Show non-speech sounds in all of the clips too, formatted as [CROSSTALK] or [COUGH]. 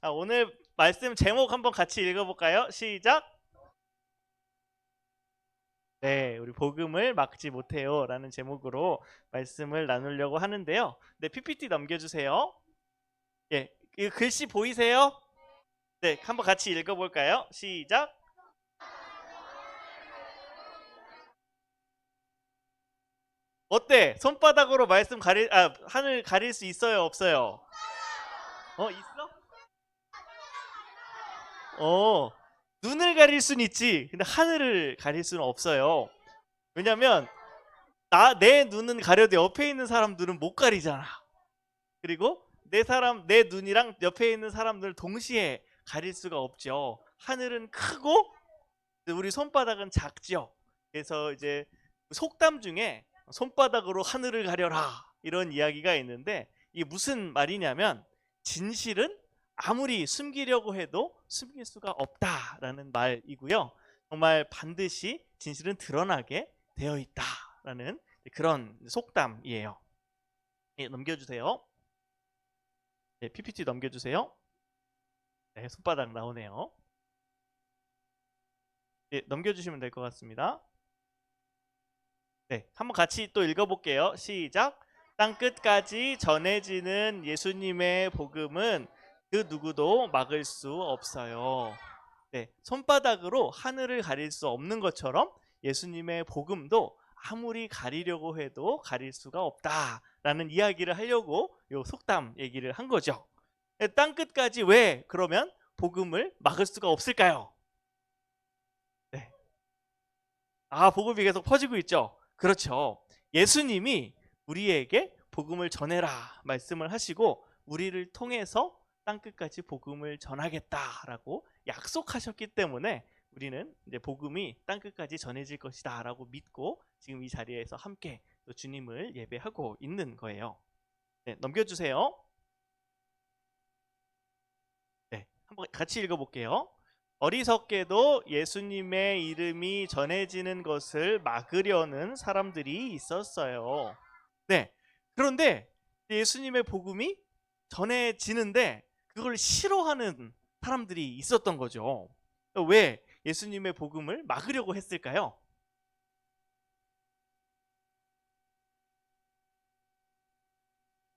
아, 오늘 말씀 제목 한번 같이 읽어볼까요? 시작. 네, 우리 복음을 막지 못해요라는 제목으로 말씀을 나누려고 하는데요. 네, PPT 넘겨주세요. 예, 이 글씨 보이세요? 네, 한번 같이 읽어볼까요? 시작. 어때? 손바닥으로 말씀 가릴 아 하늘 가릴 수 있어요, 없어요? 어, 있어? 어, 눈을 가릴 수는 있지. 근데 하늘을 가릴 수는 없어요. 왜냐면 나 내 눈은 가려도 옆에 있는 사람들은 못 가리잖아. 그리고 내 사람 내 눈이랑 옆에 있는 사람들 동시에 가릴 수가 없죠. 하늘은 크고 우리 손바닥은 작죠. 그래서 이제 속담 중에 손바닥으로 하늘을 가려라 이런 이야기가 있는데 이게 무슨 말이냐면 진실은 아무리 숨기려고 해도 숨길 수가 없다라는 말이고요. 정말 반드시 진실은 드러나게 되어 있다라는 그런 속담이에요. 예, 넘겨주세요. 네, PPT 넘겨주세요. 네, 손바닥 나오네요. 네, 넘겨주시면 될 것 같습니다. 네, 한번 같이 또 읽어볼게요. 시작. 땅 끝까지 전해지는 예수님의 복음은 그 누구도 막을 수 없어요. 네, 손바닥으로 하늘을 가릴 수 없는 것처럼 예수님의 복음도 아무리 가리려고 해도 가릴 수가 없다라는 이야기를 하려고 요 속담 얘기를 한 거죠. 네, 땅 끝까지 왜 그러면 복음을 막을 수가 없을까요? 네. 아, 복음이 계속 퍼지고 있죠. 그렇죠. 예수님이 우리에게 복음을 전해라 말씀을 하시고 우리를 통해서 땅 끝까지 복음을 전하겠다라고 약속하셨기 때문에 우리는 이제 복음이 땅 끝까지 전해질 것이다라고 믿고 지금 이 자리에서 함께 또 주님을 예배하고 있는 거예요. 네, 넘겨주세요. 네, 한번 같이 읽어볼게요. 어리석게도 예수님의 이름이 전해지는 것을 막으려는 사람들이 있었어요. 네. 그런데 예수님의 복음이 전해지는데 그걸 싫어하는 사람들이 있었던 거죠. 왜 예수님의 복음을 막으려고 했을까요?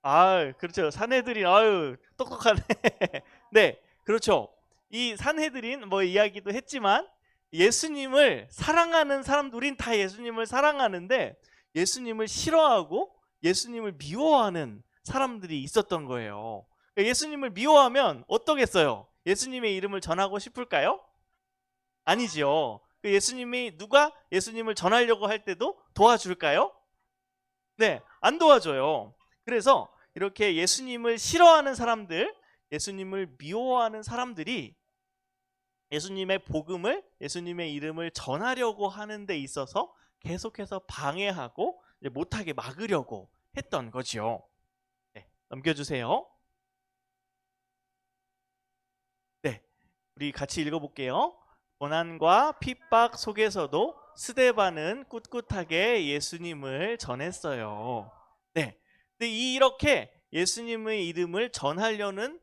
아, 그렇죠. 사내들이 아유 똑똑하네. [LAUGHS] 네, 그렇죠. 이 산헤드린 뭐 이야기도 했지만 예수님을 사랑하는 사람들 우린 다 예수님을 사랑하는데 예수님을 싫어하고 예수님을 미워하는 사람들이 있었던 거예요. 예수님을 미워하면 어떠겠어요? 예수님의 이름을 전하고 싶을까요? 아니지요. 그 예수님이 누가 예수님을 전하려고 할 때도 도와줄까요? 네, 안 도와줘요. 그래서 이렇게 예수님을 싫어하는 사람들, 예수님을 미워하는 사람들이 예수님의 복음을 예수님의 이름을 전하려고 하는 데 있어서 계속해서 방해하고 못하게 막으려고 했던 거지요. 네, 넘겨주세요. 네, 우리 같이 읽어볼게요. 고난과 핍박 속에서도 스데반은 꿋꿋하게 예수님을 전했어요. 네, 근데 이렇게 예수님의 이름을 전하려는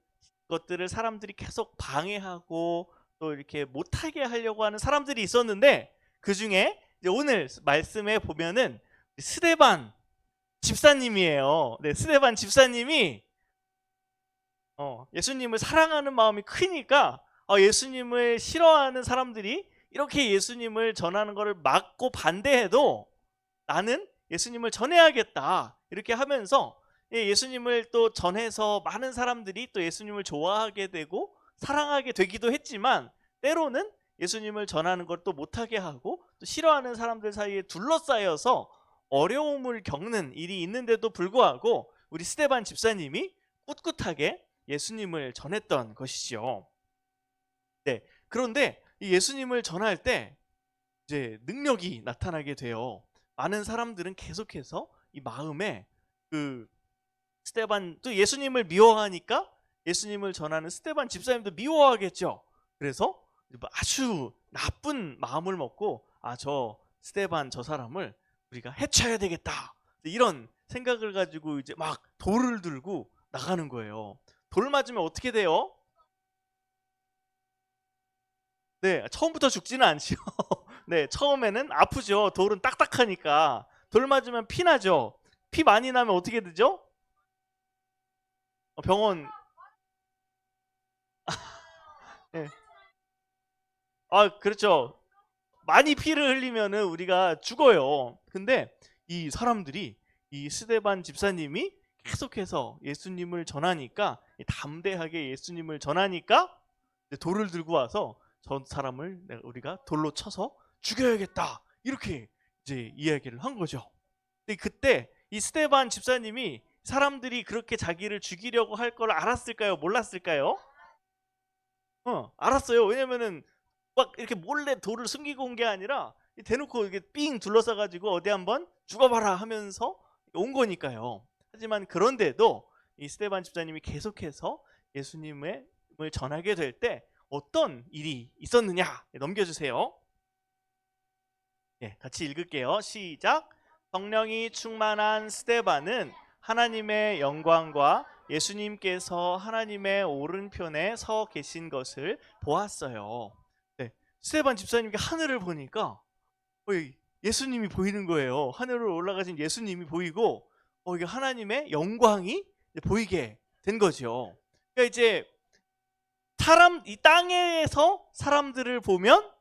것들을 사람들이 계속 방해하고 또 이렇게 못하게 하려고 하는 사람들이 있었는데 그 중에 오늘 말씀에 보면은 스데반 집사님이에요. 네, 스데반 집사님이 어, 예수님을 사랑하는 마음이 크니까 어, 예수님을 싫어하는 사람들이 이렇게 예수님을 전하는 것을 막고 반대해도 나는 예수님을 전해야겠다 이렇게 하면서 예, 예수님을 또 전해서 많은 사람들이 또 예수님을 좋아하게 되고 사랑하게 되기도 했지만 때로는 예수님을 전하는 것도 못하게 하고 또 싫어하는 사람들 사이에 둘러싸여서 어려움을 겪는 일이 있는데도 불구하고 우리 스테반 집사님이 꿋꿋하게 예수님을 전했던 것이죠. 네. 그런데 이 예수님을 전할 때 이제 능력이 나타나게 돼요. 많은 사람들은 계속해서 이 마음에 그 스테반 또 예수님을 미워하니까 예수님을 전하는 스테반 집사님도 미워하겠죠. 그래서 아주 나쁜 마음을 먹고 아 저 스테반 저 사람을 우리가 해쳐야 되겠다 이런 생각을 가지고 이제 막 돌을 들고 나가는 거예요. 돌 맞으면 어떻게 돼요? 네, 처음부터 죽지는 않죠. [LAUGHS] 네, 처음에는 아프죠. 돌은 딱딱하니까. 돌 맞으면 피 나죠. 피 많이 나면 어떻게 되죠? 어, 병원. [LAUGHS] 네. 아, 그렇죠. 많이 피를 흘리면은 우리가 죽어요. 근데 이 사람들이 이 스데반 집사님이 계속해서 예수님을 전하니까 담대하게 예수님을 전하니까 돌을 들고 와서 저 사람을 우리가 돌로 쳐서 죽여야겠다 이렇게 이제 이야기를 한 거죠. 근데 그때 이 스테반 집사님이 사람들이 그렇게 자기를 죽이려고 할 걸 알았을까요? 몰랐을까요? 어, 알았어요. 왜냐면은 막 이렇게 몰래 돌을 숨기고 온 게 아니라 대놓고 이게 삥 둘러싸가지고 어디 한번 죽어봐라 하면서 온 거니까요. 하지만 그런데도 이 스테반 집사님이 계속해서 예수님을 전하게 될 때 어떤 일이 있었느냐 넘겨주세요. 예, 같이 읽을게요. 시작. 성령이 충만한 스테반은 하나님의 영광과 예수님께서 하나님의 오른편에 서 계신 것을 보았어요. 네, 스테반 집사님이 하늘을 보니까 예수님이 보이는 거예요. 하늘로 올라가신 예수님이 보이고 어, 이게 하나님의 영광이 보이게 된 거죠. 그러니까 이제 사람 이 땅에서 사람들을 보면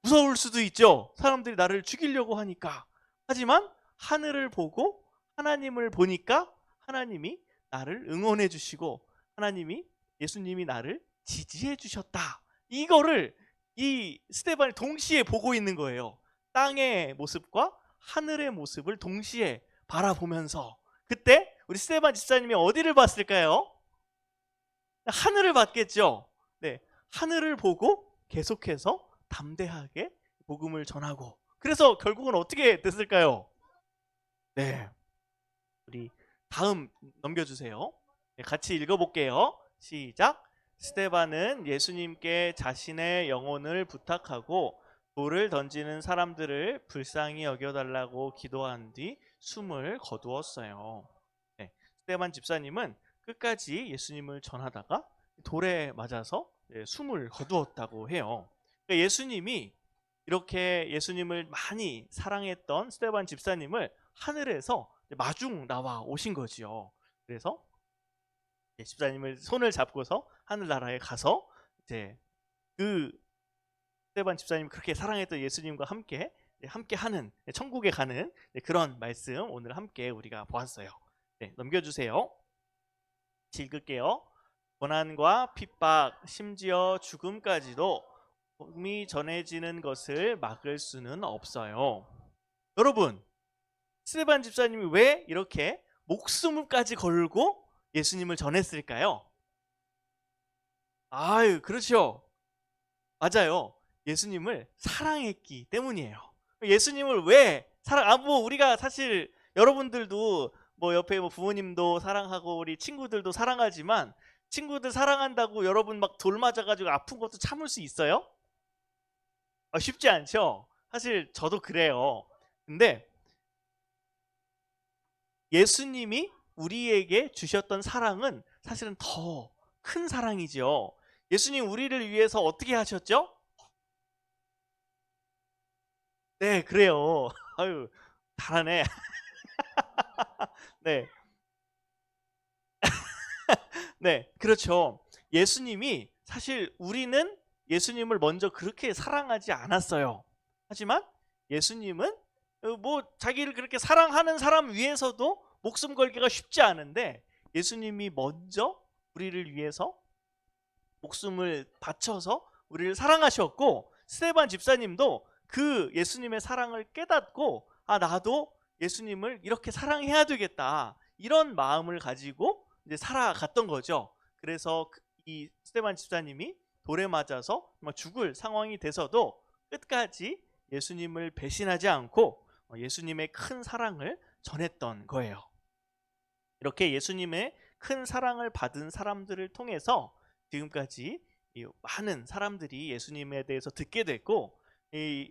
무서울 수도 있죠. 사람들이 나를 죽이려고 하니까. 하지만 하늘을 보고 하나님을 보니까 하나님이 나를 응원해 주시고 하나님이 예수님이 나를 지지해 주셨다. 이거를 이 스테반이 동시에 보고 있는 거예요. 땅의 모습과 하늘의 모습을 동시에 바라보면서 그때 우리 스테반 집사님이 어디를 봤을까요? 하늘을 봤겠죠. 네, 하늘을 보고 계속해서 담대하게 복음을 전하고 그래서 결국은 어떻게 됐을까요? 네, 우리 다음 넘겨주세요. 네, 같이 읽어볼게요. 시작. 스테반은 예수님께 자신의 영혼을 부탁하고 돌을 던지는 사람들을 불쌍히 여겨달라고 기도한 뒤 숨을 거두었어요. 네, 스테반 집사님은 끝까지 예수님을 전하다가 돌에 맞아서 예, 숨을 거두었다고 해요. 그러니까 예수님이 이렇게 예수님을 많이 사랑했던 스테반 집사님을 하늘에서 마중 나와 오신 거지요. 그래서 집사님을 손을 잡고서 하늘나라에 가서 이제 그 스테반 집사님 그렇게 사랑했던 예수님과 함께 함께 하는 천국에 가는 그런 말씀 오늘 함께 우리가 보았어요. 네, 넘겨주세요. 읽을게요. 고난과 핍박, 심지어 죽음까지도 복음이 전해지는 것을 막을 수는 없어요. 여러분, 스테반 집사님이 왜 이렇게 목숨까지 걸고 예수님을 전했을까요? 아유, 그렇죠. 맞아요. 예수님을 사랑했기 때문이에요. 예수님을 왜 사랑? 아, 뭐 우리가 사실 여러분들도 뭐 옆에 뭐 부모님도 사랑하고 우리 친구들도 사랑하지만 친구들 사랑한다고 여러분 막 돌 맞아가지고 아픈 것도 참을 수 있어요? 아, 쉽지 않죠. 사실 저도 그래요. 근데 예수님이 우리에게 주셨던 사랑은 사실은 더 큰 사랑이죠. 예수님 우리를 위해서 어떻게 하셨죠? 네, 그래요. [LAUGHS] 아유, 잘하네. [LAUGHS] 네. 네, 그렇죠. 예수님이 사실 우리는 예수님을 먼저 그렇게 사랑하지 않았어요. 하지만 예수님은 어, 뭐 자기를 그렇게 사랑하는 사람 위해서도 목숨 걸기가 쉽지 않은데 예수님이 먼저 우리를 위해서 목숨을 바쳐서 우리를 사랑하셨고 스테반 집사님도 그 예수님의 사랑을 깨닫고 아 나도 예수님을 이렇게 사랑해야 되겠다 이런 마음을 가지고 이제 살아갔던 거죠. 그래서 그- 이 스테반 집사님이 돌에 맞아서 죽을 상황이 돼서도 끝까지 예수님을 배신하지 않고 어, 예수님의 큰 사랑을 전했던 거예요. 이렇게 예수님의 큰 사랑을 받은 사람들을 통해서 지금까지 이 많은 사람들이 예수님에 대해서 듣게 됐고 이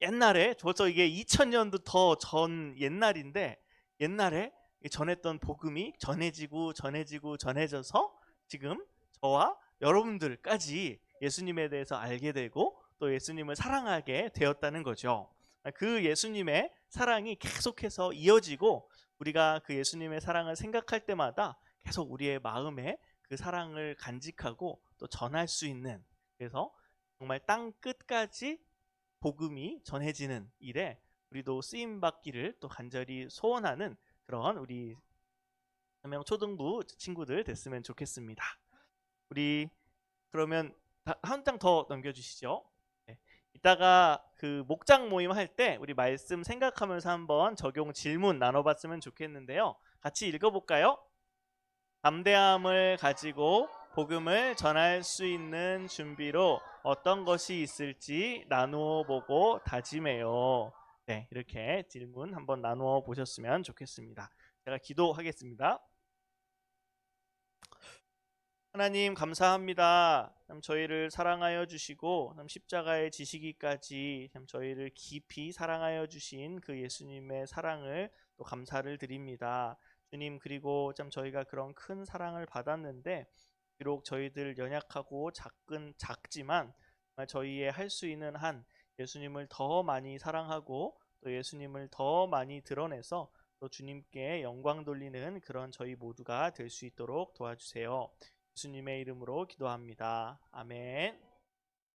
옛날에 벌써 이게 2000년도 더 전 옛날인데 옛날에 이 전했던 복음이 전해지고 전해지고 전해져서 지금 저와 여러분들까지 예수님에 대해서 알게 되고 또 예수님을 사랑하게 되었다는 거죠. 그 예수님의 사랑이 계속해서 이어지고 우리가 그 예수님의 사랑을 생각할 때마다 계속 우리의 마음에 그 사랑을 간직하고 또 전할 수 있는 그래서 정말 땅 끝까지 복음이 전해지는 일에 우리도 쓰임 받기를 또 간절히 소원하는 그런 우리 한명 초등부 친구들 됐으면 좋겠습니다. 우리 그러면 한 장 더 넘겨주시죠. 네. 이따가 그 목장 모임 할 때 우리 말씀 생각하면서 한번 적용 질문 나눠봤으면 좋겠는데요. 같이 읽어볼까요? 담대함을 가지고 복음을 전할 수 있는 준비로 어떤 것이 있을지 나누어 보고 다짐해요. 네, 이렇게 질문 한번 나누어 보셨으면 좋겠습니다. 제가 기도하겠습니다. 하나님 감사합니다. 참 저희를 사랑하여 주시고 참 십자가에 지시기까지 참 저희를 깊이 사랑하여 주신 그 예수님의 사랑을 또 감사를 드립니다. 주님 그리고 참 저희가 그런 큰 사랑을 받았는데 비록 저희들 연약하고 작은 작지만 저희의 할 수 있는 한 예수님을 더 많이 사랑하고 또 예수님을 더 많이 드러내서 또 주님께 영광 돌리는 그런 저희 모두가 될 수 있도록 도와주세요. 예수님의 이름으로 기도합니다. 아멘.